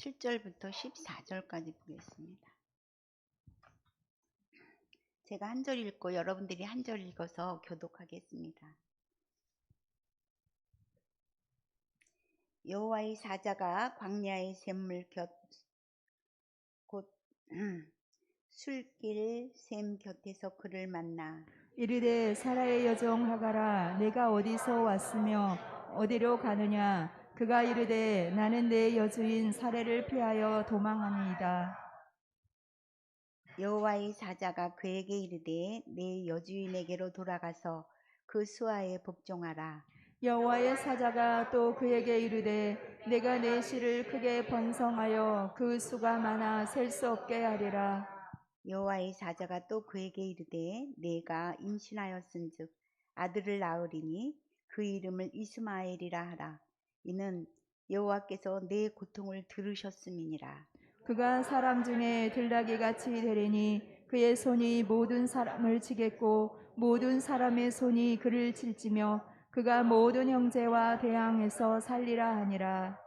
7절부터 14절까지 보겠습니다. 제가 한 절 읽고 여러분들이 한 절 읽어서 교독하겠습니다. 여호와의 사자가 광야의 샘물 곁곧 술길 샘 곁에서 그를 만나 이르되 사라의 여종 하가라 내가 어디서 왔으며 어디로 가느냐 그가 이르되 나는 내 여주인 사례를 피하여 도망하니이다. 여호와의 사자가 그에게 이르되 내 여주인에게로 돌아가서 그 수하에 복종하라. 여호와의 사자가 또 그에게 이르되 내가 내 씨를 크게 번성하여 그 수가 많아 셀 수 없게 하리라. 여호와의 사자가 또 그에게 이르되 내가 임신하였은즉 아들을 낳으리니 그 이름을 이스마엘이라 하라 이는 여호와께서 내 고통을 들으셨음이니라. 그가 사람 중에 들나귀 같이 되리니 그의 손이 모든 사람을 치겠고 모든 사람의 손이 그를 칠지며 그가 모든 형제와 대항해서 살리라 하니라.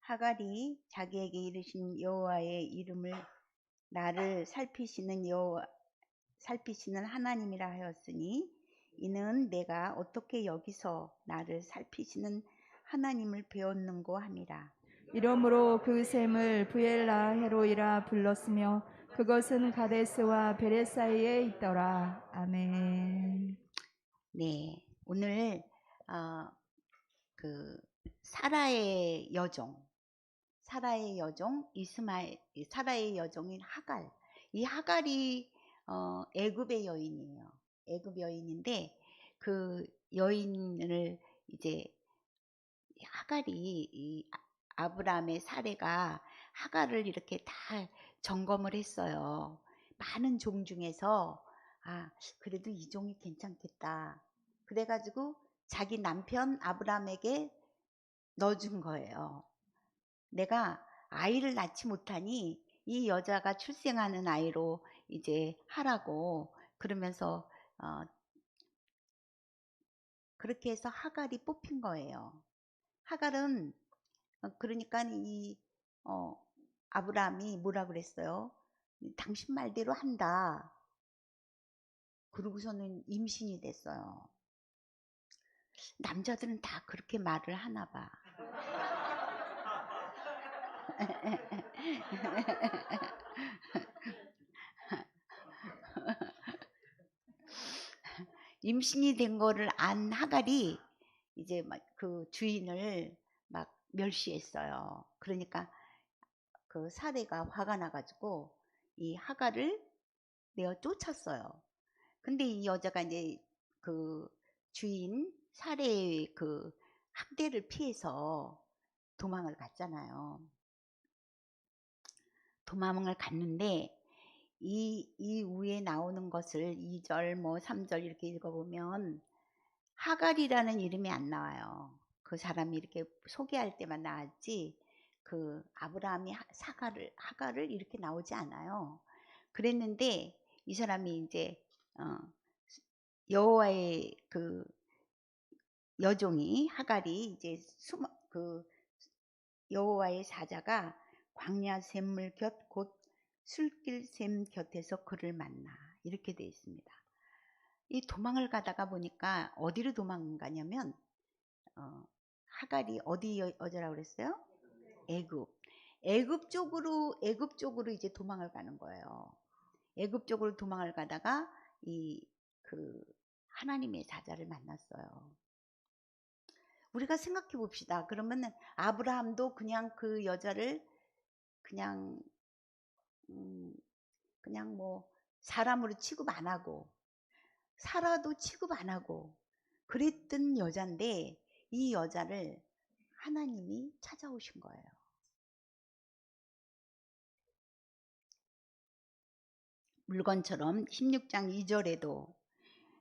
하갈이 자기에게 이르신 여호와의 이름을 나를 살피시는 여호와 살피시는 하나님이라 하였으니 이는 내가 어떻게 여기서 나를 살피시는 하나님을 배웠는고 함이라. 이러므로 그 샘을 부엘라 헤로이라 불렀으며 그것은 가데스와 베레 사이에 있더라. 아멘. 네 오늘 어, 그 사라의 여종 사라의 여종 이스마엘 사라의 여종인 하갈. 이 하갈이 어, 애굽의 여인이에요. 애굽 여인인데 그 여인을 이제 하갈이 이 아- 아브라함의 사례가 하갈을 이렇게 다 점검을 했어요. 많은 종 중에서 아 그래도 이 종이 괜찮겠다. 그래가지고 자기 남편 아브라함에게 넣어준 거예요. 내가 아이를 낳지 못하니 이 여자가 출생하는 아이로 이제 하라고 그러면서 어, 그렇게 해서 하갈이 뽑힌 거예요. 하갈은 어, 그러니까 이 어, 아브라함이 뭐라 그랬어요? 당신 말대로 한다. 그러고서는 임신이 됐어요. 남자들은 다 그렇게 말을 하나 봐. 임신이 된 거를 안 하갈이 이제 막 그 주인을 막 멸시했어요. 그러니까 그 사례가 화가 나가지고 이 하갈을 내어 쫓았어요. 근데 이 여자가 이제 그 주인 사례의 그 학대를 피해서 도망을 갔잖아요. 도망을 갔는데 이, 이 위에 나오는 것을 2절 뭐 3절 이렇게 읽어보면 하갈이라는 이름이 안 나와요. 그 사람이 이렇게 소개할 때만 나왔지 그 아브라함이 하- 사가를 하갈을 이렇게 나오지 않아요. 그랬는데 이 사람이 이제 어, 여호와의 그 여종이 하갈이 이제 숨, 그 여호와의 사자가 광야 샘물 곁 곧 술길 샘 곁에서 그를 만나 이렇게 되어 있습니다. 이 도망을 가다가 보니까 어디로 도망가냐면 어, 하갈이 어디 여, 여자라고 그랬어요? 애굽. 애굽 쪽으로 애굽 쪽으로 이제 도망을 가는 거예요. 애굽 쪽으로 도망을 가다가 이 그 하나님의 사자를 만났어요. 우리가 생각해 봅시다. 그러면은 아브라함도 그냥 그 여자를 그냥 음, 그냥 뭐 사람으로 취급 안 하고 살아도 취급 안 하고 그랬던 여잔데 이 여자를 하나님이 찾아오신 거예요. 물건처럼 16장 2절에도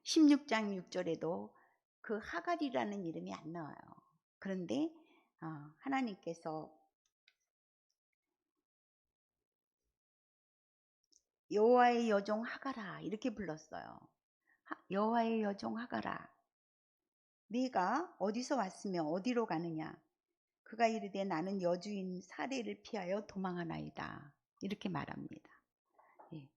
16장 6절에도 그 하갈이라는 이름이 안 나와요. 그런데 어, 하나님께서 여호와의 여종 하가라 이렇게 불렀어요. 하- 여호와의 여종 하가라. 네가 어디서 왔으며 어디로 가느냐? 그가 이르되 나는 여주인 사례를 피하여 도망하나이다. 이렇게 말합니다. 예.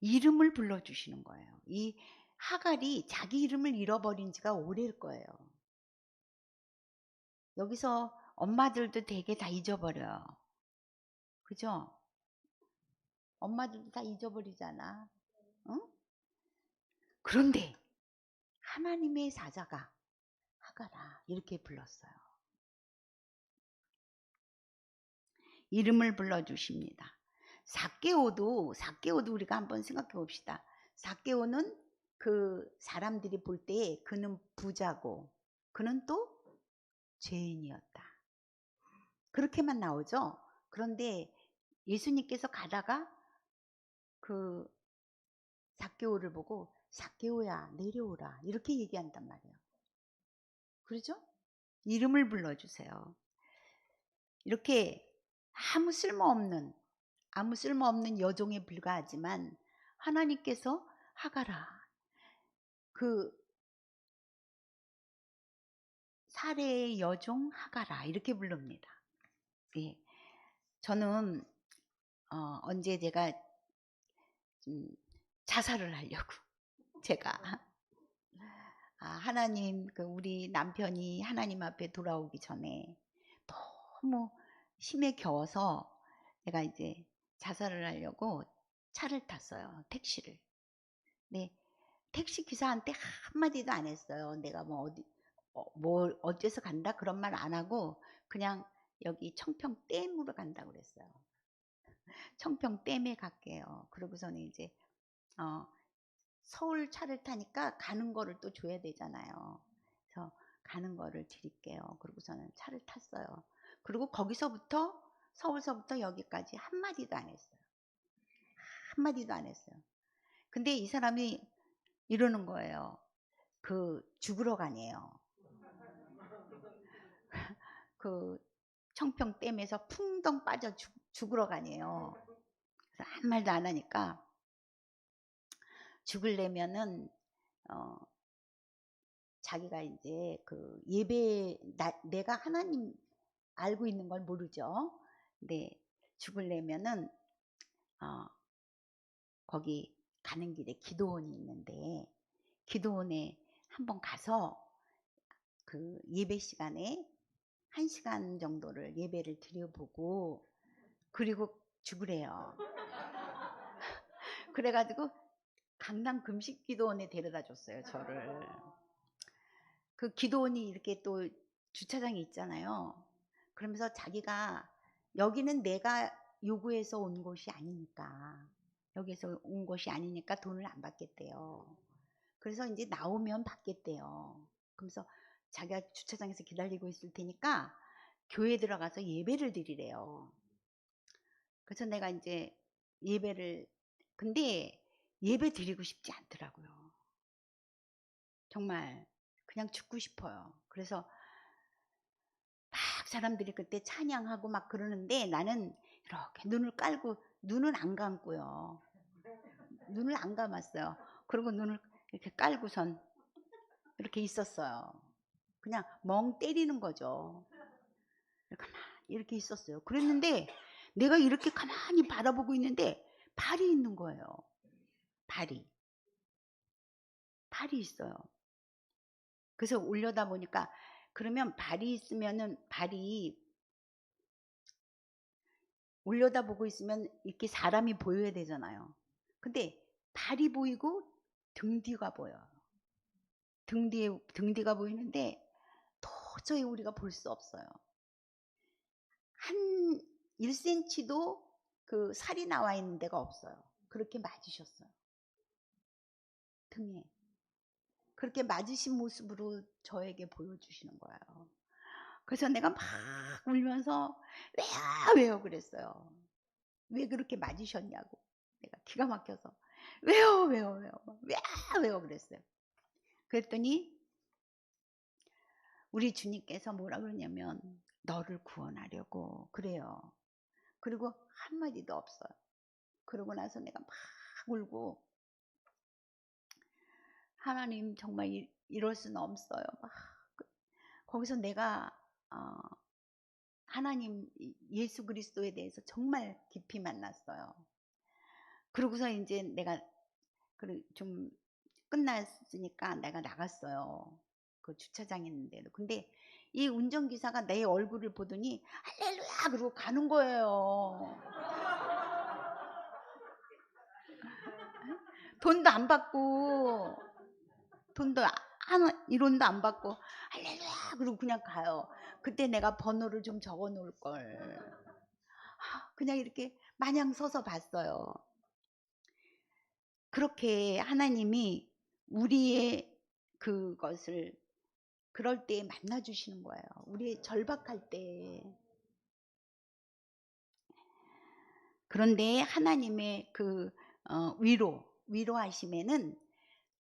이름을 불러주시는 거예요. 이 하갈이 자기 이름을 잃어버린 지가 오래일 거예요. 여기서 엄마들도 되게 다 잊어버려요. 그죠? 엄마들도 다 잊어버리잖아. 응? 그런데 하나님의 사자가 하가라 이렇게 불렀어요. 이름을 불러주십니다. 사개오도 사개오도 우리가 한번 생각해 봅시다. 사개오는 그 사람들이 볼 때 그는 부자고 그는 또 죄인이었다. 그렇게만 나오죠. 그런데 예수님께서 가다가 그 사개오를 보고 사개오야 내려오라 이렇게 얘기한단 말이에요. 그러죠? 이름을 불러주세요. 이렇게 아무 쓸모없는 아무 쓸모없는 여종에 불과하지만 하나님께서 하가라 그 사례의 여종 하가라 이렇게 부릅니다. 예. 저는 어, 언제 제가 음, 자살을 하려고 제가 아, 하나님 그 우리 남편이 하나님 앞에 돌아오기 전에 너무 힘에 겨워서 내가 이제 자살을 하려고 차를 탔어요 택시를. 네 택시 기사한테 한마디도 안 했어요. 내가 뭐 어디 어, 뭐 어째서 간다 그런 말 안 하고 그냥 여기 청평 댐으로 간다 그랬어요. 청평 댐에 갈게요. 그러고서는 이제 어, 서울 차를 타니까 가는 거를 또 줘야 되잖아요. 그래서 가는 거를 드릴게요. 그러고서는 차를 탔어요. 그리고 거기서부터 서울서부터 여기까지 한마디도 안 했어요. 한마디도 안 했어요. 근데 이 사람이 이러는 거예요. 그 죽으러 가네요. 그 청평댐에서 풍덩 빠져 죽, 죽으러 가네요. 그래서 한 말도 안 하니까 죽을래면은 어 자기가 이제 그 예배 나, 내가 하나님 알고 있는 걸 모르죠. 근데 죽을래면은 어 거기 가는 길에 기도원이 있는데 기도원에 한번 가서 그 예배 시간에 한 시간 정도를 예배를 드려보고 그리고 죽으래요. 그래가지고 강남 금식 기도원에 데려다 줬어요, 저를. 그 기도원이 이렇게 또 주차장에 있잖아요. 그러면서 자기가 여기는 내가 요구해서 온 곳이 아니니까 여기서 온 곳이 아니니까 돈을 안 받겠대요. 그래서 이제 나오면 받겠대요. 그러면서 자기가 주차장에서 기다리고 있을 테니까 교회 들어가서 예배를 드리래요. 그래서 내가 이제 예배를 근데 예배 드리고 싶지 않더라고요. 정말 그냥 죽고 싶어요. 그래서 막 사람들이 그때 찬양하고 막 그러는데 나는 이렇게 눈을 깔고 눈은 안 감고요. 눈을 안 감았어요. 그리고 눈을 이렇게 깔고선 이렇게 있었어요. 그냥 멍 때리는 거죠. 가만히 이렇게 있었어요. 그랬는데 내가 이렇게 가만히 바라보고 있는데 발이 있는 거예요. 발이. 발이 있어요. 그래서 올려다 보니까 그러면 발이 있으면은 발이 올려다 보고 있으면 이렇게 사람이 보여야 되잖아요. 근데 발이 보이고 등 뒤가 보여요. 등 뒤에 등 뒤가 보이는데 도저히 우리가 볼 수 없어요. 한 1cm도 그 살이 나와 있는 데가 없어요. 그렇게 맞으셨어요. 등에. 그렇게 맞으신 모습으로 저에게 보여주시는 거예요. 그래서 내가 막 울면서 왜요 왜요 그랬어요. 왜 그렇게 맞으셨냐고. 내가 기가 막혀서 왜요 왜요 왜요 왜요 왜요 그랬어요. 그랬더니 우리 주님께서 뭐라 그러냐면 너를 구원하려고 그래요. 그리고 한마디도 없어요. 그러고 나서 내가 막 울고 하나님 정말 이, 이럴 수는 없어요. 막 그, 거기서 내가 어, 하나님 이- 예수 그리스도에 대해서 정말 깊이 만났어요. 그러고서 이제 내가 그좀 끝났으니까 내가 나갔어요. 그 주차장에 있는데도. 근데 이 운전기사가 내 얼굴을 보더니 할렐루야 그러고 가는 거예요. 돈도 안 받고 돈도 한 1원도 안 받고 할렐루야 그러고 그냥 가요. 그때 내가 번호를 좀 적어 놓을 걸. 아, 그냥 이렇게 마냥 서서 봤어요. 그렇게 하나님이 우리의 그것을 그럴 때 만나 주시는 거예요. 우리의 절박할 때. 그런데 하나님의 그 어, 위로, 위로하심에는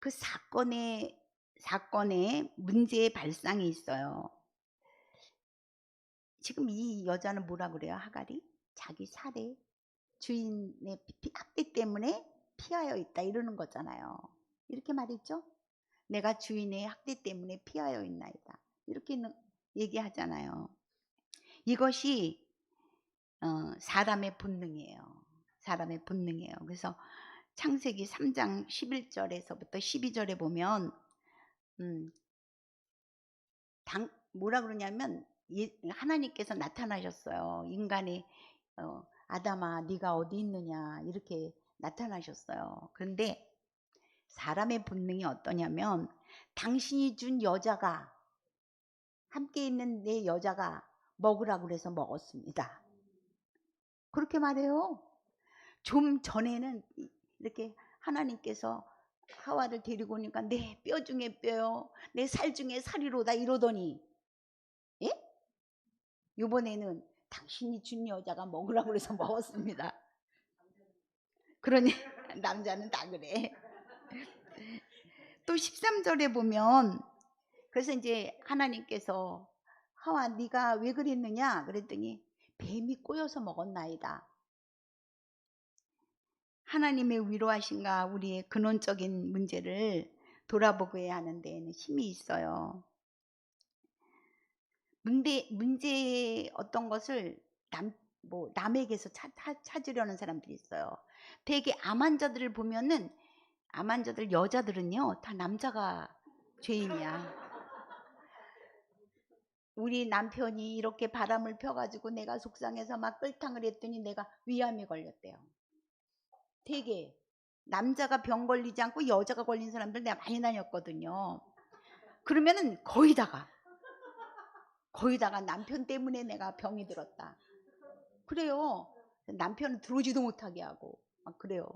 그 사건의 사건에 문제의 발상이 있어요. 지금 이 여자는 뭐라 그래요? 하갈이 자기 살해 주인의 피- 학대 때문에 피하여 있다 이러는 거잖아요. 이렇게 말했죠? 내가 주인의 학대 때문에 피하여 있나이다. 이렇게 는- 얘기하잖아요. 이것이 어, 사람의 본능이에요. 사람의 본능이에요. 그래서 창세기 3장 11절에서부터 12절에 보면 음, 당, 뭐라 그러냐면 예- 하나님께서 나타나셨어요. 인간의 어, 아담아 네가 어디 있느냐 이렇게 나타나셨어요. 그런데 사람의 본능이 어떠냐면 당신이 준 여자가 함께 있는 내 여자가 먹으라고 그래서 먹었습니다. 그렇게 말해요. 좀 전에는 이- 이렇게 하나님께서 하와를 데리고 오니까 내 뼈 중에 뼈요, 내 살 중에 살이로다 이러더니, 예? 이번에는 당신이 준 여자가 먹으라고 그래서 먹었습니다. 그러니 남자는 다 그래. 또 13절에 보면 그래서 이제 하나님께서 하와 네가 왜 그랬느냐 그랬더니 뱀이 꼬여서 먹었나이다. 하나님의 위로하신가 우리의 근원적인 문제를 돌아보고야 하는 데에는 힘이 있어요. 문제 문제 어떤 것을 남 뭐 남에게서 찾, 찾- 찾으려는 사람들이 있어요. 되게 암 환자들을 보면은 암 환자들 여자들은요 다 남자가 죄인이야. 우리 남편이 이렇게 바람을 펴가지고 내가 속상해서 막 끌탕을 했더니 내가 위암에 걸렸대요. 되게 남자가 병 걸리지 않고 여자가 걸린 사람들 내가 많이 다녔거든요. 그러면은 거의 다가 거의 다가 남편 때문에 내가 병이 들었다. 그래요. 남편은 들어오지도 못하게 하고 막 그래요.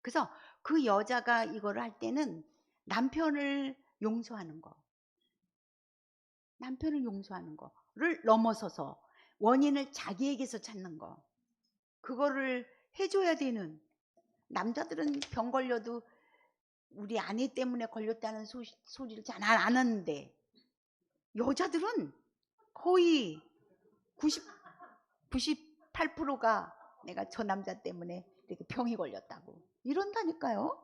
그래서 그 여자가 이거를 할 때는 남편을 용서하는 거. 남편을 용서하는 거를 넘어서서 원인을 자기에게서 찾는 거. 그거를 해줘야 되는 남자들은 병 걸려도 우리 아내 때문에 걸렸다는 소, 소리를 잘 안 하는데 여자들은 거의 90, 98%가 내가 저 남자 때문에 이렇게 병이 걸렸다고 이런다니까요.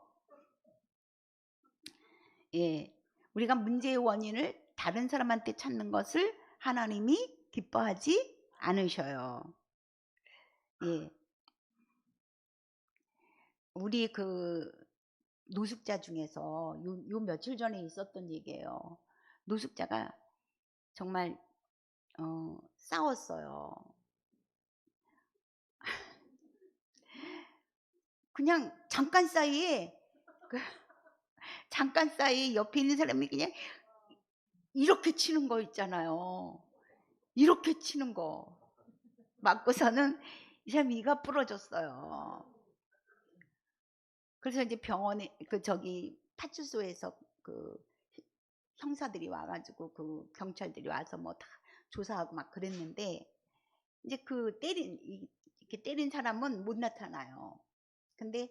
예, 우리가 문제의 원인을 다른 사람한테 찾는 것을 하나님이 기뻐하지 않으셔요. 예. 우리 그 노숙자 중에서 요, 요 며칠 전에 있었던 얘기예요. 노숙자가 정말 어, 싸웠어요. 그냥 잠깐 사이에 그 잠깐 사이에 옆에 있는 사람이 그냥 이렇게 치는 거 있잖아요. 이렇게 치는 거. 맞고서는 이 사람이 이가 부러졌어요. 그래서 이제 병원에 그 저기 파출소에서 그 형사들이 와가지고 그 경찰들이 와서 뭐 다 조사하고 막 그랬는데 이제 그 때린 이- 이렇게 때린 사람은 못 나타나요. 근데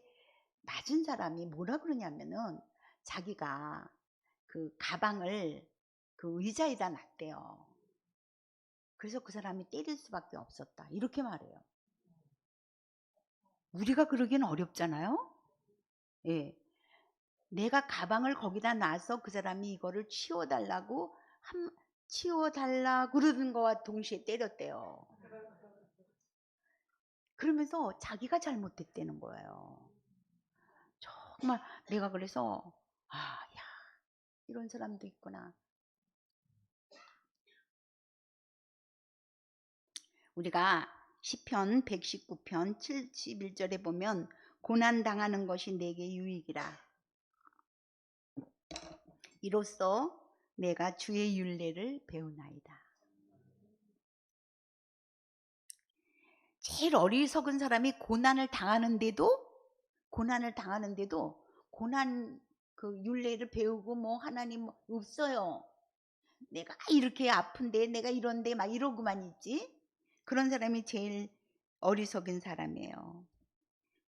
맞은 사람이 뭐라 그러냐면은 자기가 그 가방을 그 의자에다 놨대요. 그래서 그 사람이 때릴 수밖에 없었다. 이렇게 말해요. 우리가 그러기는 어렵잖아요. 예. 내가 가방을 거기다 놔서 그 사람이 이거를 치워달라고 한, 치워달라 그러는 거와 동시에 때렸대요. 그러면서 자기가 잘못했다는 거예요. 정말 내가 그래서 아, 야, 이런 사람도 있구나. 우리가 시편 119편 71절에 보면 고난 당하는 것이 내게 유익이라. 이로써 내가 주의 윤례를 배우나이다. 제일 어리석은 사람이 고난을 당하는데도 고난을 당하는데도 고난 그 윤례를 배우고 뭐 하나님 뭐 없어요. 내가 이렇게 아픈데 내가 이런데 막 이러고만 있지. 그런 사람이 제일 어리석은 사람이에요.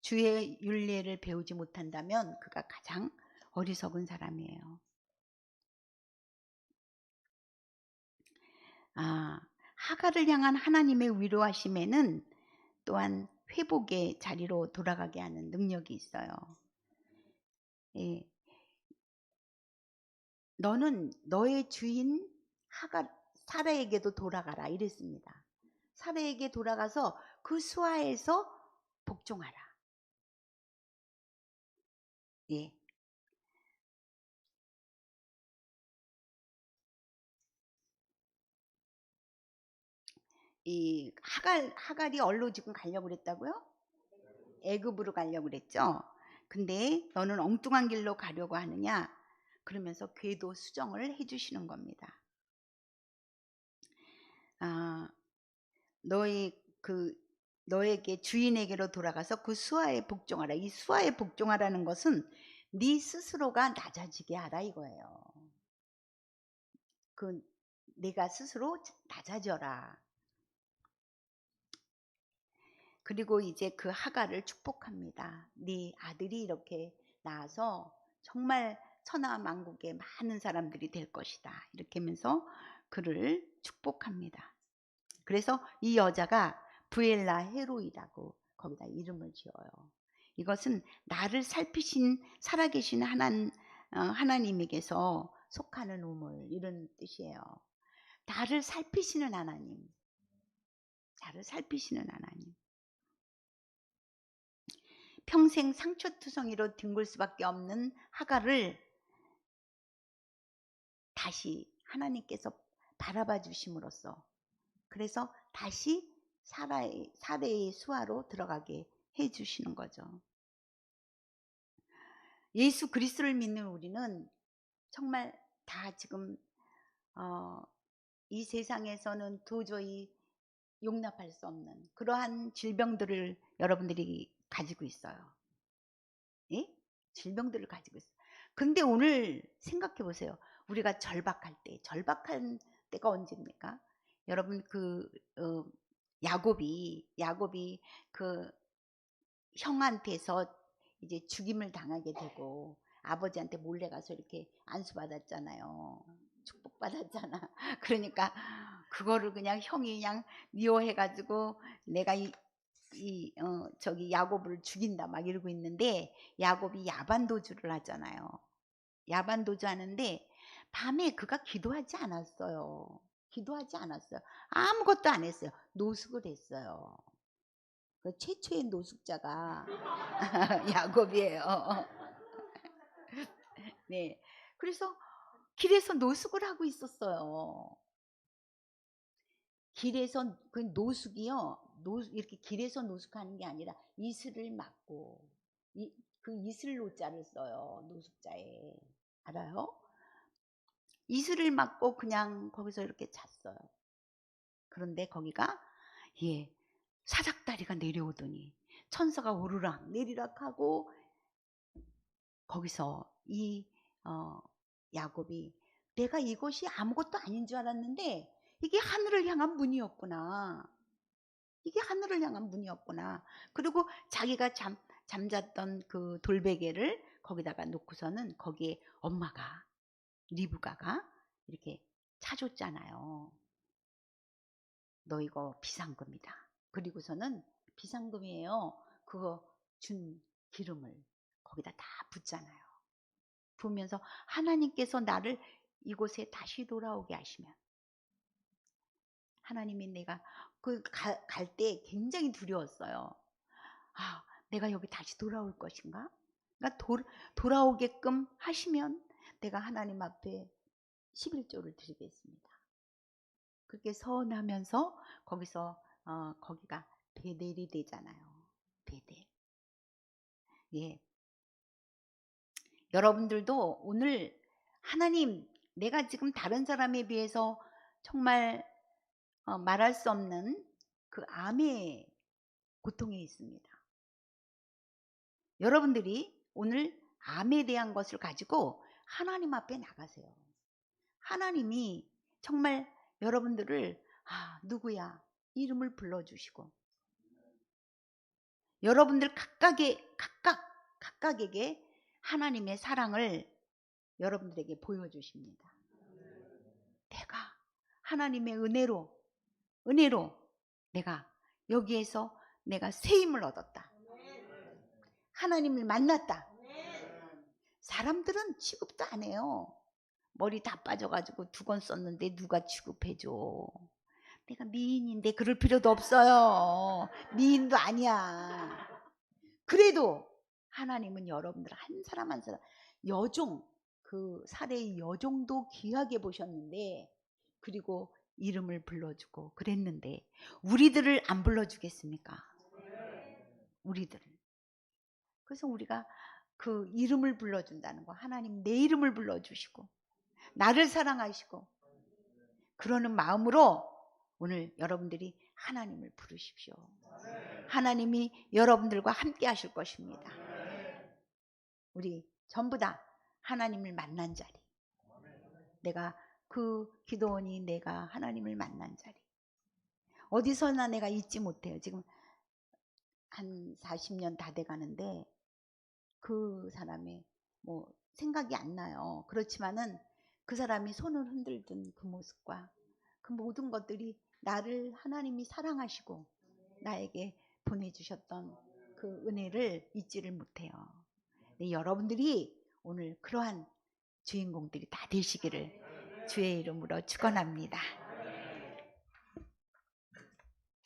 주의 윤례를 배우지 못한다면 그가 가장 어리석은 사람이에요. 아, 하가를 향한 하나님의 위로하심에는 또한 회복의 자리로 돌아가게 하는 능력이 있어요. 예. 너는 너의 주인 하가 사라에게도 돌아가라 이랬습니다. 사라에게 돌아가서 그 수하에서 복종하라. 예. 이 하갈 하갈이 얼로 지금 가려고 그랬다고요? 애굽으로 가려고 그랬죠. 근데 너는 엉뚱한 길로 가려고 하느냐? 그러면서 궤도 수정을 해주시는 겁니다. 아, 너의 그 너에게 주인에게로 돌아가서 그 수하에 복종하라. 이 수하에 복종하라는 것은 네 스스로가 낮아지게 하라 이거예요. 그 내가 스스로 낮아져라. 그리고 이제 그 하가를 축복합니다. 네 아들이 이렇게 나와서 정말 천하 만국에 많은 사람들이 될 것이다. 이렇게 하면서 그를 축복합니다. 그래서 이 여자가 부엘라 헤로이라고 거기다 이름을 지어요. 이것은 나를 살피신 살아계신 하나님, 어, 하나님에게서 속하는 우물 이런 뜻이에요. 나를 살피시는 하나님. 나를 살피시는 하나님. 평생 상처투성이로 뒹굴 수밖에 없는 하가를 다시 하나님께서 바라봐 주심으로써 그래서 다시 사라의, 사대의 수하로 들어가게 해 주시는 거죠. 예수 그리스도를 믿는 우리는 정말 다 지금 어, 이 세상에서는 도저히 용납할 수 없는 그러한 질병들을 여러분들이 가지고 있어요. 예? 질병들을 가지고 있어요. 근데 오늘 생각해 보세요. 우리가 절박할 때, 절박한 때가 언제입니까? 여러분 그 어, 야곱이 야곱이 그 형한테서 이제 죽임을 당하게 되고 아버지한테 몰래 가서 이렇게 안수 받았잖아요. 축복 받았잖아. 그러니까 그거를 그냥 형이 그냥 미워해 가지고 내가 이, 이 어, 저기 야곱을 죽인다 막 이러고 있는데 야곱이 야반 도주를 하잖아요. 야반 도주하는데 밤에 그가 기도하지 않았어요. 기도하지 않았어요. 아무것도 안 했어요. 노숙을 했어요. 그 최초의 노숙자가 야곱이에요. 네. 그래서 길에서 노숙을 하고 있었어요. 길에서 그 노숙이요. 노 이렇게 길에서 노숙하는 게 아니라 이슬을 맞고 이, 그 이슬 노자를 써요. 노숙자에. 알아요? 이슬을 맞고 그냥 거기서 이렇게 잤어요. 그런데 거기가 예 사닥다리가 내려오더니 천사가 오르락 내리락 하고 거기서 이 어, 야곱이 내가 이것이 아무것도 아닌 줄 알았는데 이게 하늘을 향한 문이었구나. 이게 하늘을 향한 문이었구나. 그리고 자기가 잠, 잠잤던 그 돌베개를 거기다가 놓고서는 거기에 엄마가 리브가가 이렇게 차줬잖아요. 너 이거 비상금이다. 그리고서는 비상금이에요. 그거 준 기름을 거기다 다 붓잖아요. 부으면서 하나님께서 나를 이곳에 다시 돌아오게 하시면 하나님이 내가 그 갈 때 굉장히 두려웠어요. 아, 내가 여기 다시 돌아올 것인가? 그러니까 도, 돌아오게끔 하시면 내가 하나님 앞에 11조를 드리겠습니다. 그렇게 서원하면서 거기서 어, 거기가 베델이 되잖아요. 베델. 예. 여러분들도 오늘 하나님 내가 지금 다른 사람에 비해서 정말 어, 말할 수 없는 그 암의 고통에 있습니다. 여러분들이 오늘 암에 대한 것을 가지고 하나님 앞에 나가세요. 하나님이 정말 여러분들을 아, 누구야? 이름을 불러주시고 여러분들 각각의 각각 각각에게 하나님의 사랑을 여러분들에게 보여주십니다. 내가 하나님의 은혜로 은혜로 내가 여기에서 내가 새 힘을 얻었다. 하나님을 만났다. 사람들은 취급도 안 해요. 머리 다 빠져가지고 두건 썼는데 누가 취급해줘. 내가 미인인데 그럴 필요도 없어요. 미인도 아니야. 그래도 하나님은 여러분들 한 사람 한 사람 여종 그 사례의 여종도 귀하게 보셨는데 그리고 이름을 불러주고 그랬는데 우리들을 안 불러주겠습니까? 우리들을. 그래서 우리가 그 이름을 불러준다는 거 하나님 내 이름을 불러주시고 나를 사랑하시고 그러는 마음으로 오늘 여러분들이 하나님을 부르십시오. 하나님이 여러분들과 함께 하실 것입니다. 우리 전부 다 하나님을 만난 자리. 내가 그 기도원이 내가 하나님을 만난 자리. 어디서나 내가 잊지 못해요. 지금 한 40년 다 돼 가는데 그 사람의 뭐 생각이 안 나요. 그렇지만은 그 사람이 손을 흔들던 그 모습과 그 모든 것들이 나를 하나님이 사랑하시고 나에게 보내주셨던 그 은혜를 잊지를 못해요. 네, 여러분들이 오늘 그러한 주인공들이 다 되시기를 주의 이름으로 축원합니다.